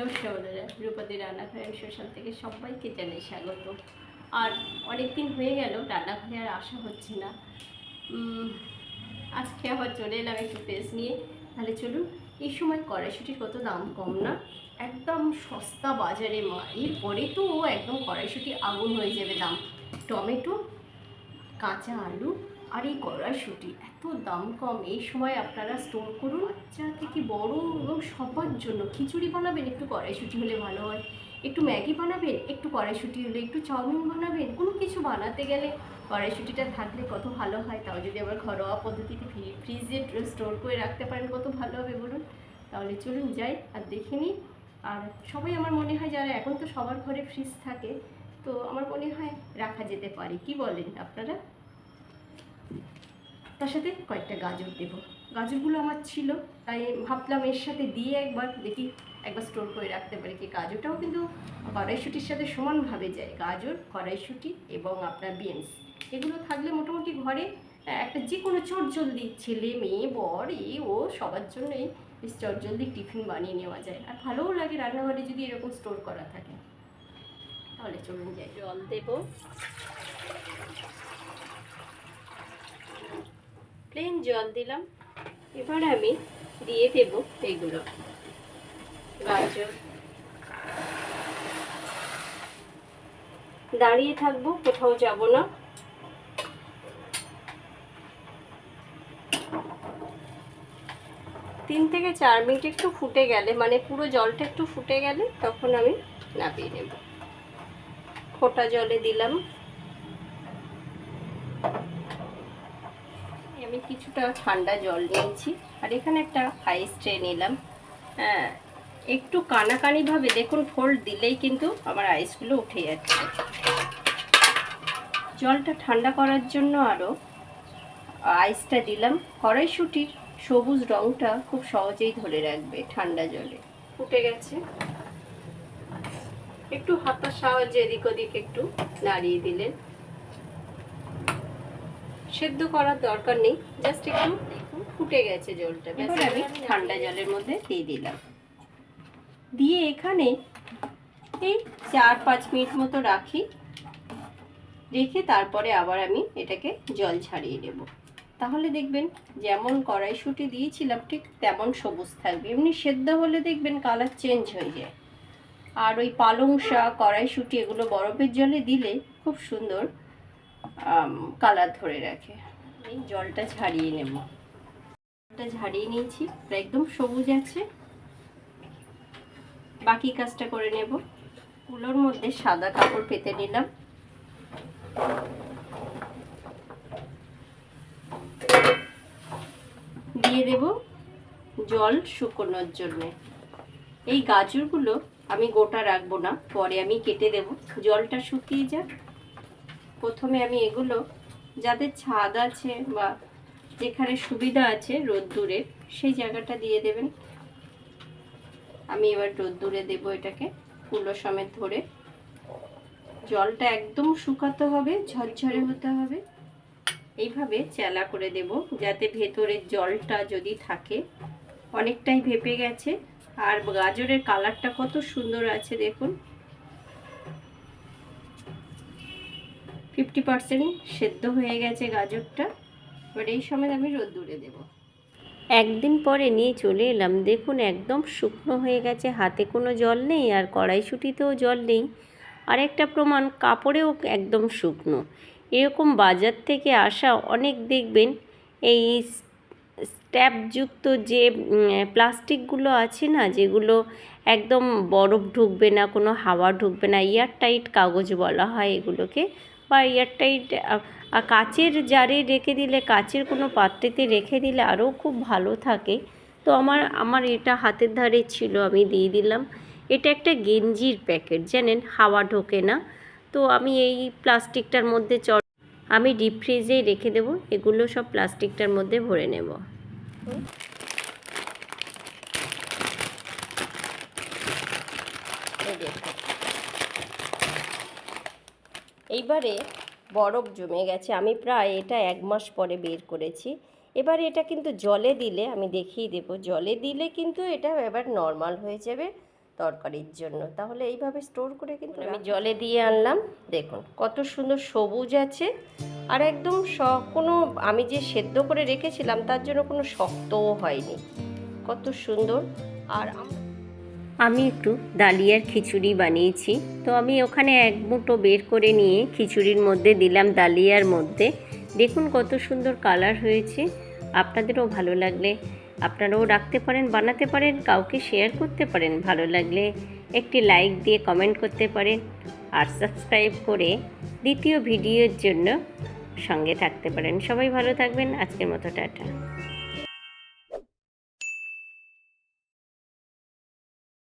নমস্কার বন্ধুরা রূপতি রান্নাঘরের সোশ্যাল থেকে সবাইকে জানাই স্বাগত। আর অনেক দিন হয়ে গেল, রান্নাঘরে আর আসা হচ্ছে না। আজকে আবার চলে এলাম একটু পেস্ট নিয়ে। তাহলে চলুন, এই সময় কড়াইশুটির কত দাম কম না? একদম সস্তা বাজারে মা এরপরে তো একদম কড়াইশুটি আগুন হয়ে যাবে দাম। টমেটো, কাঁচা আলু আর এই কড়াইশুটি এত দাম কম, এই সময় আপনারা স্টোর করুন। বাচ্চা থেকে বড় এবং সবার জন্য। খিচুড়ি বানাবেন, একটু কড়াইশুটি হলে ভালো হয়। একটু ম্যাগি বানাবেন, একটু কড়াইশুটি হলে, একটু চাউমিন বানাবেন, কোনো কিছু বানাতে গেলে কড়াইশুটিটা থাকলে কত ভালো হয়। তাও যদি আবার ঘরোয়া পদ্ধতিতে ফ্রি- ফ্রিজে স্টোর করে রাখতে পারেন, কত ভালো হবে বলুন? তাহলে চলুন যাই আর দেখে নিই। আর সবাই আমার মনে হয় যারা এখন তো সবার ঘরে ফ্রিজ থাকে, তো আমার মনে হয় রাখা যেতে পারে। কি বলেন আপনারা? তার সাথে কয়েকটা গাজর দেব। গাজরগুলো আমার ছিল, তাই ভাবলাম এর সাথে দিয়ে একবার দেখি, একবার স্টোর করে রাখতে পারি কি গাজরটাও কিন্তু কড়াইশুটির সাথে সমানভাবে যায়। গাজর, কড়াইশুটি এবং আপনার বিনস। এগুলো থাকলে মোটামুটি ঘরে একটা যে কোনো চটজলদি ছেলে, মেয়ে, বর, এ, ও, সবার জন্যই বেশ চটজলদি টিফিন বানিয়ে নেওয়া যায়। আর ভালোও লাগে রান্নাঘরে যদি এরকম স্টোর করা থাকে। তাহলে চলুন যাই। জল দেবো। প্লেন জল দিলাম। এবার আমি দিয়ে দেব এইগুলো গাজর। দাঁড়িয়ে থাকব, কোথাও যাব না। তিন থেকে চার মিনিট একটু ফুটে গেলে মানে পুরো জলটা একটু ফুটে গেলে, তখন আমি নামিয়ে নেব। ফোটা জলে দিলাম আমি কিছুটা ঠান্ডা জল নিয়েছি। আর এখানে একটা আইস ট্রে নিলাম। হ্যাঁ একটু কানাকানিভাবে দেখুন ফোল্ড দিলেই কিন্তু আমার আইসগুলো উঠে যাচ্ছে। জলটা ঠান্ডা করার জন্য আরও আইসটা দিলাম। কড়াইশুটির সবুজ রঙটা খুব সহজেই ধরে রাখবে ঠান্ডা জলে। ফুটে গেছে। একটু হাতার সাহায্যে এদিক ওদিক একটু নাড়িয়ে দিলেন। সেদ্ধ করার দরকার নেই জাস্ট একটু দেখুন ফুটে গেছে জলটা। ব্যাস আমি ঠান্ডা জলের মধ্যে দিয়ে দিলাম। দিয়ে এখানে এই চার পাঁচ মিনিট মতো রাখি। রেখে তারপরে আবার আমি এটাকে জল ছাড়িয়ে নেব। তাহলে দেখবেন যেমন কড়াইশুটি দিয়েছিলাম ঠিক তেমন সবুজ থাকবে। এমনি সেদ্ধ হলে দেখবেন কালার চেঞ্জ হয়ে যায়। আর ওই পালং শাক কড়াইশুটি এগুলো বরফের জলে দিলে খুব সুন্দর কালার ধরে রাখে। এই জলটা ঝাড়িয়ে নেব। জলটা ঝাড়িয়ে নিয়েছি একদম সবুজ আছে। বাকি কাজটা করে নেব। কুলোর মধ্যে সাদা কাপড় পেতে নিলাম। দিয়ে দেব জল শুকোনোর জন্য। এই গাজরগুলো আমি গোটা রাখব না, পরে আমি কেটে দেব। জলটা শুকিয়ে যাক। প্রথমে আমি এগুলো যাদের ছাদ আছে বা যেখানে সুবিধা আছে রোদ্দুরের সেই জায়গাটা দিয়ে দেবেন। আমি এবার রোদ্দুরে দেব এটাকে, কুলো সমেত ধরে জলটা একদম শুকাতে হবে, ঝরঝরে হতে হবে। এইভাবে চেলা করে দেব, যাতে ভেতরের জলটা যদি থাকে, অনেকটাই ভেপে গেছে। আর গাজরের কালারটা কত সুন্দর আছে দেখুন। ফিফটি পার্সেন্ট সেদ্ধ হয়ে গেছে গাজরটা। এবার এই সময় আমি রোদ্দুরে দেব। একদিন পরে নিয়ে চলে এলাম। দেখুন, একদম শুকনো হয়ে গেছে। হাতে কোনো জল নেই আর কড়াইশুটিতেও জল নেই। আর একটা প্রমাণ, কাপড়েও একদম শুকনো। এরকম বাজার থেকে আসা অনেক দেখবেন, এই স্ট্যাপযুক্ত যে প্লাস্টিকগুলো আছে না, যেগুলো একদম বরফ ঢুকবে না, কোনো হাওয়া ঢুকবে না এয়ার টাইট কাগজ বলা হয় এগুলোকে বা এয়ার টাইট কাচের জারে রেখে দিলে, কাচের কোনো পাত্রেতে রেখে দিলে আরও খুব ভালো থাকে। তো আমার আমার এটা হাতের ধারে ছিল, আমি দিয়ে দিলাম। এটা একটা গেঞ্জির প্যাকেট, জানেন? হাওয়া ঢোকে না। তো আমি এই প্লাস্টিকটার মধ্যে চ আমি ডিপ ফ্রিজেই রেখে দেবো। এগুলো সব প্লাস্টিকটার মধ্যে ভরে নেব। এইবারে বরফ জমে গেছে। আমি প্রায় এটা এক মাস পরে বের করেছি। এবার এটা কিন্তু জলে দিলে আমি দেখিয়ে দেবো জলে দিলে কিন্তু এটা এবার নর্মাল হয়ে যাবে তরকারির জন্য। তাহলে এইভাবে স্টোর করে কিন্তু আমি জলে দিয়ে আনলাম। দেখুন কত সুন্দর সবুজ আছে। আর একদম স কোনো আমি যে সেদ্ধ করে রেখেছিলাম তার জন্য কোনো শক্তও হয়নি। কত সুন্দর। আর আমি একটু ডালিয়ার খিচুড়ি বানিয়েছি। তো আমি ওখানে এক মুঠো বের করে নিয়ে খিচুড়ির মধ্যে দিলাম ডালিয়ার মধ্যে। দেখুন কত সুন্দর কালার হয়েছে। আপনাদেরও ভালো লাগলে, আপনারাও রাখতে পারেন, বানাতে পারেন, কাউকে শেয়ার করতে পারেন ভালো লাগলে একটি লাইক দিয়ে কমেন্ট করতে পারেন আর সাবস্ক্রাইব করে দ্বিতীয় ভিডিওর জন্য সঙ্গে থাকতে পারেন। সবাই ভালো থাকবেন। আজকের মতো টাটা।